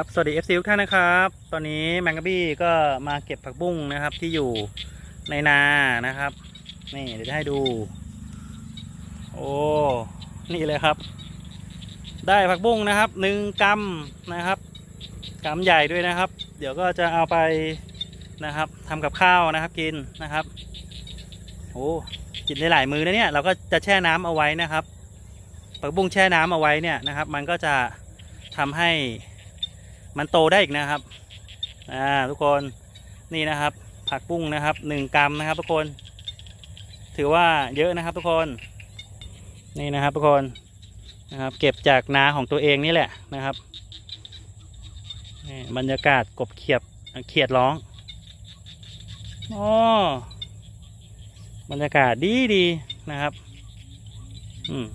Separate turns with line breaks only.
ครับ สวัสดี FC ทุกท่านนะครับ ตอนนี้แมงกะบี้ก็มาเก็บผักบุ้งนะครับที่อยู่ในนานะครับ นี่เดี๋ยวจะให้ดู โอ้ นี่เลยครับ ได้ผักบุ้งนะครับหนึ่งกำนะครับกำใหญ่ด้วยนะครับ เดี๋ยวก็จะเอาไปนะครับทำกับข้าวนะครับกินนะครับ โอ้ กินได้หลายมือนะเนี่ย เราก็จะแช่น้ำเอาไว้นะครับ ผักบุ้งแช่น้ำเอาไว้เนี่ยนะครับ มันก็จะทำให้ มันโตได้อีกนะครับอ่าทุกคนนี่นะครับ ผักบุ้งนะครับหนึ่งกรัมนะครับ ทุกคน ถือว่าเยอะนะครับ ทุกคนนี่นะครับ ทุกคนนะครับ เก็บจากนาของตัวเองนี่แหละนะครับนี่บรรยากาศกบเขียบเขียดร้องอ๋อบรรยากาศดีดีนะครับ อืม